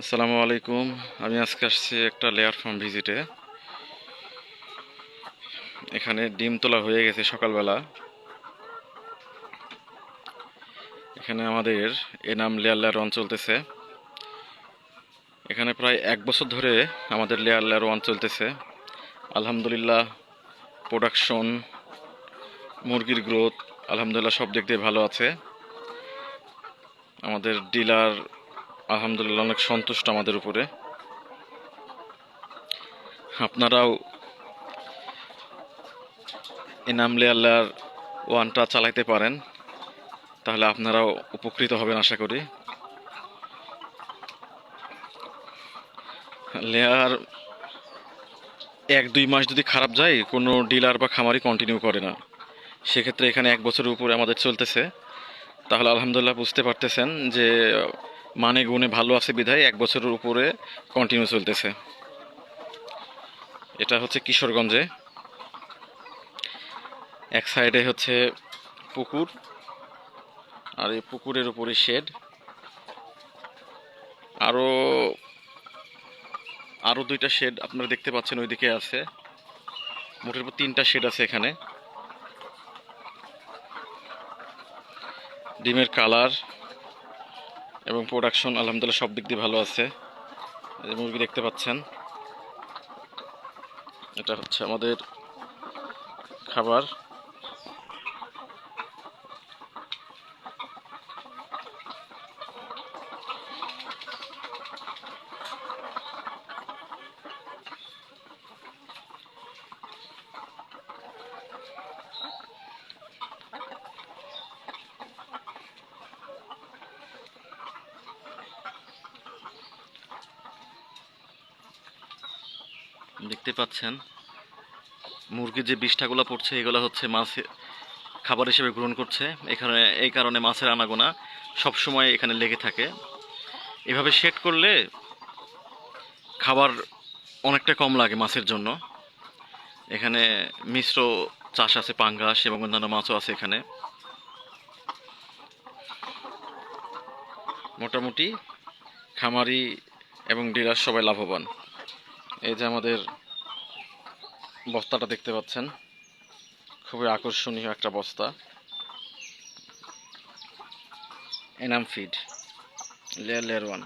আসসালামু আলাইকুম। আমি আজকে আসছি একটা লেয়ার ফার্ম ভিজিটে এখানে ডিম তোলা হয়ে গেছে সকালবেলা। এখানে আমাদের এনাম লেয়ার লেয়ার ওয়ান চলতেছে। এখানে প্রায় এক বছর ধরে আমাদের লেয়ার লেয়ার ওয়ান চলতেছে। আলহামদুলিল্লাহ প্রোডাকশন মুরগির গ্রোথ আলহামদুলিল্লাহ সব দিক দিয়ে ভালো আছে। আমাদের ডিলার আলহামদুলিল্লাহ, অনেক সন্তুষ্ট আমাদের উপরে। আপনারাও এনাম লেয়ার ওয়ানটা চালাইতে পারেন, তাহলে আপনারাও উপকৃত হবেন আশা করি। লেয়ার এক দুই মাস যদি খারাপ যায়, কোনো ডিলার বা খামারি কন্টিনিউ করে না। সেক্ষেত্রে এখানে এক বছরের উপরে আমাদের চলতেছে। তাহলে আলহামদুলিল্লাহ বুঝতে পারতেছেন যে মানে গুণে ভালো আছে বিধায় এক বছরের উপরে কন্টিনিউ চলতেছে। এটা হচ্ছে কিশোরগঞ্জে। এক সাইডে হচ্ছে পুকুর, আর এই পুকুরের উপরে শেড আরও আরও দুইটা শেড আপনারা দেখতে পাচ্ছেন ওইদিকে আছে। মোটের উপর তিনটা শেড আছে এখানে। ডিমের কালার এবং প্রোডাকশন আলহামদুলিল্লাহ, সব দিক দিয়ে ভালো আছে। মুরগি দেখতে পাচ্ছেন। এটা হচ্ছে আমাদের খাবার। দেখতে পাচ্ছেন, মুরগির যে বিষ্ঠাগুলো পড়ছে, এগুলো হচ্ছে মাছ খাবার হিসেবে গ্রহণ করছে। এখানে, এই কারণে মাছের আনাগোনা সবসময় এখানে লেগে থাকে। এভাবে সেট করলে খাবার অনেকটা কম লাগে মাছের জন্য। এখানে মিশ্র চাষ আছে, পাঙ্গাস এবং অন্যান্য মাছও আছে এখানে। মোটামুটি খামারি এবং ডিলার সবাই লাভবান। এই যে আমাদের বস্তাটা দেখতে পাচ্ছেন, খুবই আকর্ষণীয় একটা বস্তা। Enam feed, layer layer one.